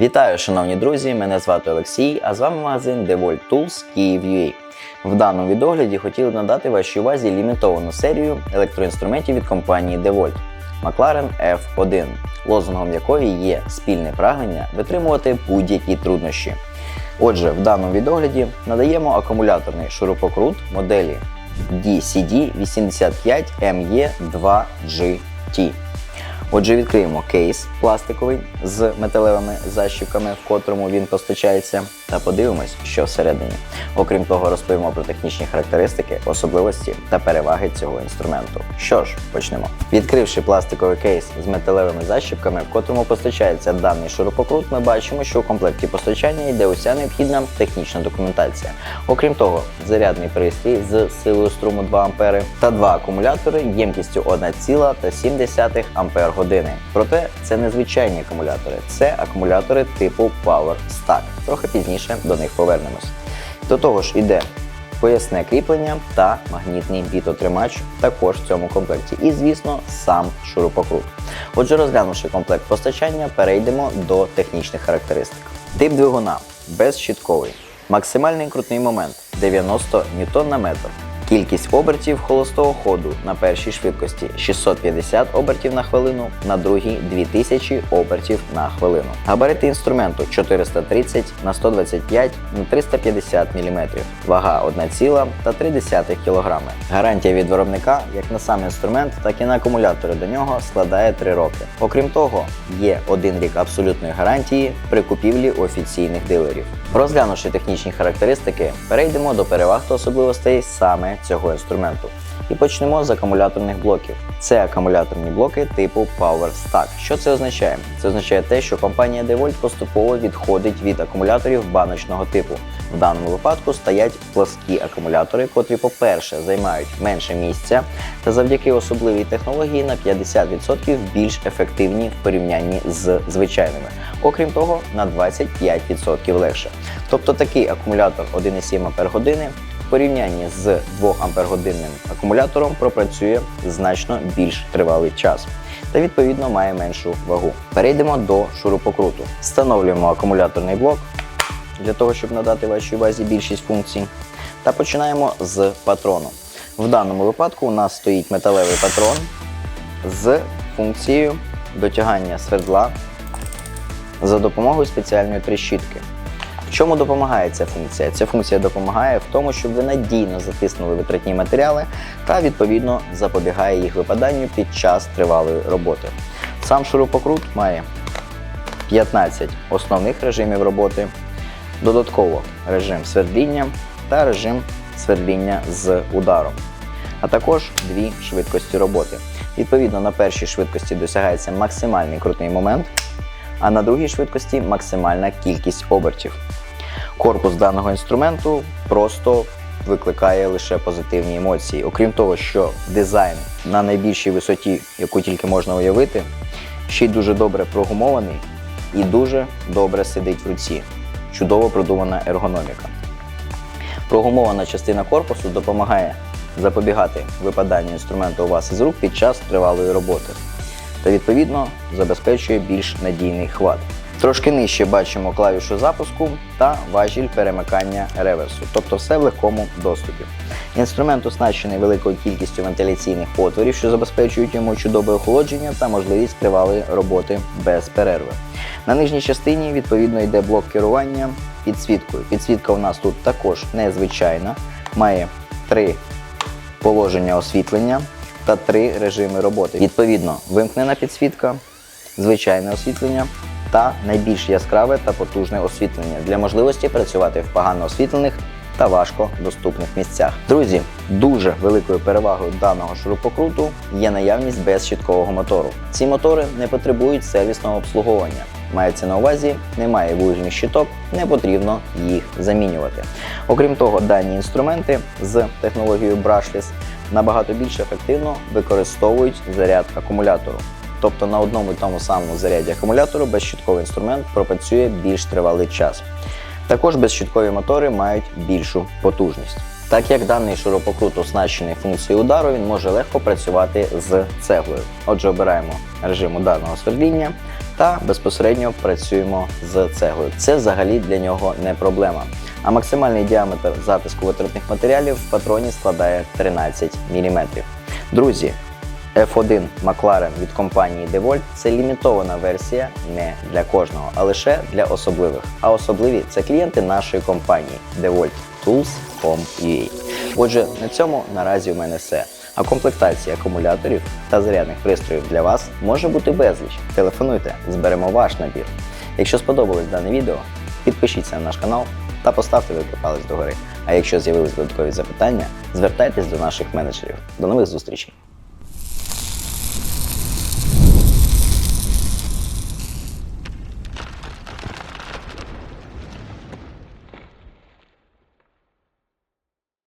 Вітаю, шановні друзі! Мене звати Олексій, а з вами магазин DeWalt Tools Kyiv.ua. В даному відогляді хотіли надати вашій увазі лімітовану серію електроінструментів від компанії DeWalt McLaren F1, лозунгом якої є спільне прагнення витримувати будь-які труднощі. Отже, в даному відогляді надаємо акумуляторний шурупокрут моделі DCD85ME2GT. Отже, відкриємо кейс пластиковий з металевими защіпками, в котрому він постачається, та подивимось, що всередині. Окрім того, розповімо про технічні характеристики, особливості та переваги цього інструменту. Що ж, почнемо. Відкривши пластиковий кейс з металевими защіпками, в котрому постачається даний шурупокрут, ми бачимо, що у комплекті постачання йде уся необхідна технічна документація. Окрім того, зарядний пристрій з силою струму 2 А та два акумулятори ємкістю 1,7 Ампер години. Проте це не звичайні акумулятори, це акумулятори типу Power Stack. Трохи пізніше до них повернемось. До того ж, іде поясне кріплення та магнітний бітотримач також в цьому комплекті. І, звісно, сам шурупокрут. Отже, розглянувши комплект постачання, перейдемо до технічних характеристик. Тип двигуна безщітковий. Максимальний крутний момент 90 Нм. Кількість обертів холостого ходу на першій швидкості 650 обертів на хвилину, на другій 2000 обертів на хвилину. Габарити інструменту 430 на 125 на 350 мм. Вага 1,3 кг. Гарантія від виробника як на сам інструмент, так і на акумулятори до нього складає 3 роки. Окрім того, є один рік абсолютної гарантії при купівлі офіційних дилерів. Розглянувши технічні характеристики, перейдемо до переваг та особливостей саме цього інструменту. І почнемо з акумуляторних блоків. Це акумуляторні блоки типу Power Stack. Що це означає? Це означає те, що компанія DeWalt поступово відходить від акумуляторів баночного типу. В даному випадку стоять пласкі акумулятори, котрі, по-перше, займають менше місця, та завдяки особливій технології на 50% більш ефективні в порівнянні з звичайними. Окрім того, на 25% легше. Тобто такий акумулятор 1,7 Ах в порівнянні з 2 ампергодинним акумулятором пропрацює значно більш тривалий час та відповідно має меншу вагу. Перейдемо до шурупокруту. Встановлюємо акумуляторний блок для того, щоб надати вашій увазі більшість функцій. Та починаємо з патрону. В даному випадку у нас стоїть металевий патрон з функцією дотягання свердла за допомогою спеціальної тріщітки. Чому допомагає ця функція? Ця функція допомагає в тому, щоб ви надійно затиснули витратні матеріали та відповідно запобігає їх випаданню під час тривалої роботи. Сам шурупокрут має 15 основних режимів роботи, додатково режим свердління та режим свердління з ударом, а також дві швидкості роботи. Відповідно, на першій швидкості досягається максимальний крутний момент, а на другій швидкості максимальна кількість обертів. Корпус даного інструменту просто викликає лише позитивні емоції. Окрім того, що дизайн на найбільшій висоті, яку тільки можна уявити, ще й дуже добре прогумований і дуже добре сидить в руці. Чудово продумана ергономіка. Прогумована частина корпусу допомагає запобігати випаданню інструменту у вас із рук під час тривалої роботи та відповідно забезпечує більш надійний хват. Трошки нижче бачимо клавішу запуску та важіль перемикання реверсу, тобто все в легкому доступі. Інструмент оснащений великою кількістю вентиляційних отворів, що забезпечують йому чудове охолодження та можливість тривалої роботи без перерви. На нижній частині відповідно йде блок керування підсвіткою. Підсвітка у нас тут також незвичайна, має три положення освітлення та три режими роботи. Відповідно, вимкнена підсвітка, звичайне освітлення та найбільш яскраве та потужне освітлення для можливості працювати в погано освітлених та важко доступних місцях. Друзі, дуже великою перевагою даного шурупокруту є наявність безщіткового мотору. Ці мотори не потребують сервісного обслуговування. Мається на увазі, немає вугільних щиток, не потрібно їх замінювати. Окрім того, дані інструменти з технологією Brushless набагато більш ефективно використовують заряд акумулятору. Тобто на одному і тому самому заряді акумулятору безщітковий інструмент пропрацює більш тривалий час. Також безщіткові мотори мають більшу потужність. Так як даний шурупокрут оснащений функцією удару, він може легко працювати з цеглою. Отже, обираємо режим ударного свердління та безпосередньо працюємо з цеглою. Це взагалі для нього не проблема. А максимальний діаметр затиску витратних матеріалів в патроні складає 13 мм. Друзі, F1 McLaren від компанії DeWalt – це лімітована версія не для кожного, а лише для особливих. А особливі це клієнти нашої компанії DeWalt Tools Home UA. Отже, на цьому наразі у мене все. А комплектація акумуляторів та зарядних пристроїв для вас може бути безліч. Телефонуйте, зберемо ваш набір. Якщо сподобалось дане відео, підпишіться на наш канал та поставте великий палець догори. А якщо з'явились додаткові запитання, звертайтесь до наших менеджерів. До нових зустрічей!